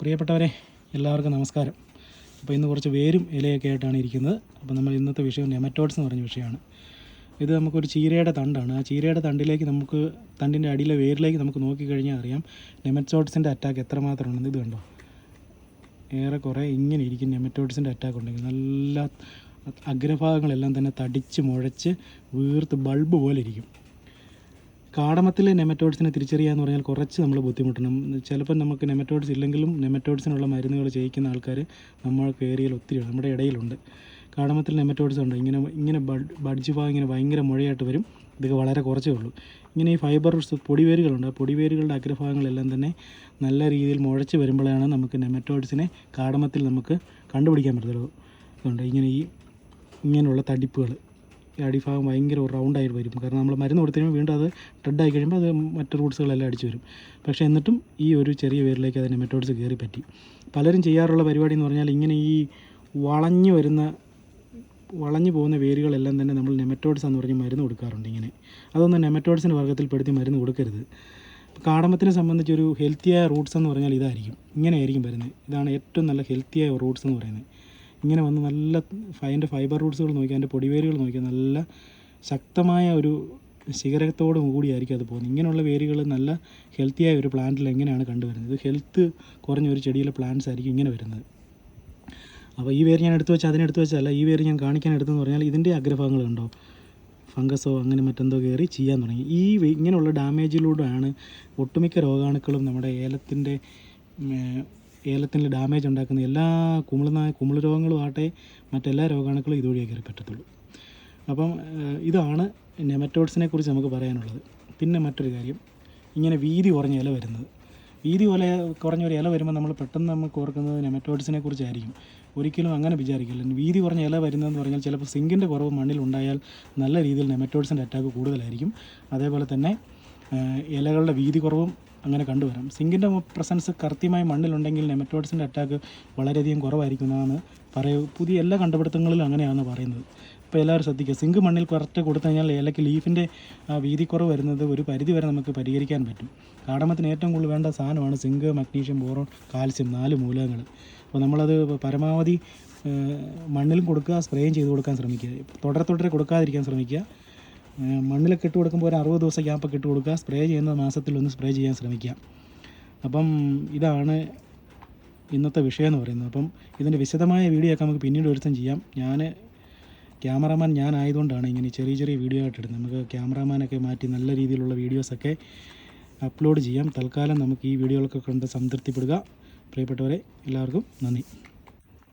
പ്രിയപ്പെട്ടവരെ എല്ലാവർക്കും നമസ്കാരം. അപ്പോൾ ഇന്ന് കുറച്ച് വേരും ഇലയൊക്കെ ആയിട്ടാണ് ഇരിക്കുന്നത്. അപ്പോൾ നമ്മൾ ഇന്നത്തെ വിഷയം നെമറ്റോഡ്സ് എന്ന് പറഞ്ഞ വിഷയമാണ്. ഇത് നമുക്കൊരു ചീരയുടെ തണ്ടാണ്. ആ ചീരയുടെ തണ്ടിലേക്ക് നമുക്ക് തണ്ടിന്റെ അടിയിലെ വേരിലേക്ക് നമുക്ക് നോക്കിക്കഴിഞ്ഞാൽ അറിയാം നെമറ്റോഡ്സിന്റെ അറ്റാക്ക് എത്രമാത്രം ഉണ്ടെന്ന് ഇത് കണ്ടോ? ഏറെക്കുറെ ഇങ്ങനെ ഇരിക്കും നെമറ്റോഡ്സിന്റെ അറ്റാക്ക് ഉണ്ടെങ്കിൽ. നല്ല അഗ്രഭാഗങ്ങളെല്ലാം തന്നെ തടിച്ച് മുഴച്ച് വീർത്ത് ബൾബ് പോലെ ഇരിക്കും. കാടമത്തിലെ നെമറ്റോഡ്സിനെ തിരിച്ചറിയാന്ന് പറഞ്ഞാൽ കുറച്ച് നമ്മൾ ബുദ്ധിമുട്ടണം. ചിലപ്പോൾ നമുക്ക് നെമറ്റോഡ്സ് ഇല്ലെങ്കിലും നെമറ്റോഡ്സിനുള്ള മരുന്നുകൾ ചെയ്യിക്കുന്ന ആൾക്കാർ നമ്മൾക്ക് ഏരിയയിൽ ഒത്തിരി. നമ്മുടെ ഇടയിലുണ്ട്. കാടമത്തിൽ നെമറ്റോഡ്സ് ഉണ്ട്? ഇങ്ങനെ ഇങ്ങനെ ബഡ് ബഡ്ജ് ഭാഗം ഇങ്ങനെ ഭയങ്കര മുഴയായിട്ട് വരും. ഇതൊക്കെ വളരെ കുറച്ചേ ഉള്ളൂ. ഇങ്ങനെ ഈ ഫൈബർ പൊടിവേരുകളുണ്ട്. ആ പൊടിവേരുകളുടെ അഗ്രഭാഗങ്ങളെല്ലാം തന്നെ നല്ല രീതിയിൽ മുഴച്ച് വരുമ്പോഴാണ് നമുക്ക് നെമറ്റോഡ്സിനെ കാടമത്തിൽ നമുക്ക് കണ്ടുപിടിക്കാൻ പറ്റത്തുള്ളൂ അതുകൊണ്ട് ഇങ്ങനെ ഈ ഇങ്ങനെയുള്ള തടിപ്പുകൾ അടിഭാഗം ഭയങ്കര റൗണ്ടായിട്ട് വരും. കാരണം നമ്മൾ മരുന്ന് കൊടുത്തതിന് വീണ്ടും അത് ഡെഡ് ആയി കഴിയുമ്പോൾ അത് മറ്റ് റൂട്ട്സുകളെല്ലാം അടിച്ചു വരും. പക്ഷെ എന്നിട്ടും ഈ ഒരു ചെറിയ വേരിലേക്ക് അതിന്റെ മെറ്റോഡ്സ് കയറി പറ്റി. പലരും ചെയ്യാറുള്ള പരിപാടി എന്ന് പറഞ്ഞാൽ ഇങ്ങനെ ഈ വളഞ്ഞു വരുന്ന വളഞ്ഞു പോകുന്ന വേരുകളെല്ലാം തന്നെ നമ്മൾ നെമറ്റോഡ്സ് എന്ന് പറഞ്ഞ് മരുന്ന് കൊടുക്കാറുണ്ട് ഇങ്ങനെ. അതൊന്നും നെമറ്റോഡ്സിന്റെ വർഗത്തിൽപ്പെടുത്തി മരുന്ന് കൊടുക്കരുത്. കാടമത്തിനെ സംബന്ധിച്ചൊരു ഹെൽത്തിയായ റൂട്ട്സ് എന്ന് പറഞ്ഞാൽ ഇതായിരിക്കും. ഇങ്ങനെയായിരിക്കും വരുന്നത്. ഇതാണ് ഏറ്റവും നല്ല ഹെൽത്തിയായ റൂട്ട്സ് എന്ന് പറയുന്നത്. ഇങ്ങനെ വന്ന് നല്ല അതിന്റെ ഫൈബർ റൂട്ട്സുകൾ നോക്കിയാൽ അതിന്റെ പൊടിവേരുകൾ നോക്കിയാൽ നല്ല ശക്തമായ ഒരു ശിഖരത്തോടും കൂടിയായിരിക്കും അത് പോകുന്നത്. ഇങ്ങനെയുള്ള വേരുകൾ നല്ല ഹെൽത്തിയായ ഒരു പ്ലാന്റിൽ എങ്ങനെയാണ് കണ്ടുവരുന്നത്? ഇത് ഹെൽത്ത് കുറഞ്ഞ ഒരു ചെടിയിലെ പ്ലാന്റ്സ് ആയിരിക്കും ഇങ്ങനെ വരുന്നത്. അപ്പോൾ ഈ വേര് ഞാൻ എടുത്തു വെച്ചാൽ അതിനെടുത്ത് വെച്ചല്ല ഈ വേര് ഞാൻ കാണിക്കാൻ എടുത്തെന്ന് പറഞ്ഞാൽ ഇതിന്റെ അഗ്രഭാഗങ്ങൾ കണ്ടോ? ഫംഗസോ അങ്ങനെ മറ്റെന്തോ കയറി ചെയ്യാൻ തുടങ്ങി. ഈ ഇങ്ങനെയുള്ള ഡാമേജിലൂടെയാണ് ഒട്ടുമിക്ക രോഗാണുക്കളും നമ്മുടെ ഏലത്തിന്റെ ഏലത്തിൽ ഡാമേജ് ഉണ്ടാക്കുന്ന എല്ലാ കുമിളുന്ന കുമിൾ രോഗങ്ങളും ആട്ടെ മറ്റെല്ലാ രോഗാണുക്കളും ഇതുവഴിയേ കയറി പറ്റത്തുള്ളൂ അപ്പം ഇതാണ് നെമറ്റോഡ്സിനെ കുറിച്ച് നമുക്ക് പറയാനുള്ളത്. പിന്നെ മറ്റൊരു കാര്യം ഇങ്ങനെ വീതി കുറഞ്ഞ ഇല വരുന്നത്. വീതി പോലെ കുറഞ്ഞ ഒരു ഇല വരുമ്പോൾ നമ്മൾ പെട്ടെന്ന് നമുക്ക് ഓർക്കുന്നത് നെമറ്റോഡ്സിനെ കുറിച്ചായിരിക്കും. ഒരിക്കലും അങ്ങനെ വിചാരിക്കില്ല. വീതി കുറഞ്ഞ ഇല വരുന്നതെന്ന് പറഞ്ഞാൽ ചിലപ്പോൾ സിങ്കിന്റെ കുറവ് മണ്ണിൽ ഉണ്ടായാൽ നല്ല രീതിയിൽ നെമറ്റോഡ്സിന്റെ അറ്റാക്ക് കൂടുതലായിരിക്കും. അതേപോലെ തന്നെ ഇലകളുടെ വീതി കുറവും അങ്ങനെ കണ്ടുവരാം. സിങ്കിന്റെ പ്രസൻസ് കൃത്യമായി മണ്ണിലുണ്ടെങ്കിൽ നെമറ്റോഡ്സിന്റെ അറ്റാക്ക് വളരെയധികം കുറവായിരിക്കും എന്നാണ് പറയുക പുതിയ എല്ലാ കണ്ടുപിടുത്തങ്ങളിലും അങ്ങനെയാണ് പറയുന്നത്. ഇപ്പോൾ എല്ലാവരും ശ്രദ്ധിക്കുക. സിങ്ക് മണ്ണിൽ കറക്റ്റ് കൊടുത്തു കഴിഞ്ഞാൽ ഇലയ്ക്ക് ലീഫിന്റെ വീതിക്കുറവ് വരുന്നത് ഒരു പരിധി വരെ നമുക്ക് പരിഹരിക്കാൻ പറ്റും. കാടമത്തിന് ഏറ്റവും കൂടുതൽ വേണ്ട സാധനമാണ് സിങ്ക് മഗ്നീഷ്യം ബോറോൺ കാൽസ്യം നാല് മൂലകങ്ങൾ. അപ്പോൾ നമ്മളത് പരമാവധി മണ്ണിലും കൊടുക്കുക സ്പ്രേയും ചെയ്ത് കൊടുക്കാൻ ശ്രമിക്കുക. തുടരെ തുടരെ കൊടുക്കാതിരിക്കാൻ ശ്രമിക്കുക. മണ്ണിലൊക്കെ ഇട്ട് കൊടുക്കുമ്പോൾ ഒരു അറുപത് ദിവസം ഗ്യാപ്പൊക്കെ ഇട്ട് കൊടുക്കുക. സ്പ്രേ ചെയ്യുന്ന മാസത്തിൽ ഒന്ന് സ്പ്രേ ചെയ്യാൻ ശ്രമിക്കുക. അപ്പം ഇതാണ് ഇന്നത്തെ വിഷയം എന്ന് പറയുന്നത്. അപ്പം ഇതിന്റെ വിശദമായ വീഡിയോ ഒക്കെ നമുക്ക് പിന്നീട് ഒരുത്തം ചെയ്യാം. ഞാൻ ക്യാമറമാൻ ഞാൻ ആയതുകൊണ്ടാണ് ഇങ്ങനെ ചെറിയ ചെറിയ വീഡിയോ ആയിട്ട് ഇടുന്നത്. നമുക്ക് ക്യാമറാമാനൊക്കെ മാറ്റി നല്ല രീതിയിലുള്ള വീഡിയോസൊക്കെ അപ്ലോഡ് ചെയ്യാം. തൽക്കാലം നമുക്ക് ഈ വീഡിയോകളൊക്കെ കണ്ട് സംതൃപ്തിപ്പെടുക. പ്രിയപ്പെട്ടവരെ എല്ലാവർക്കും നന്ദി.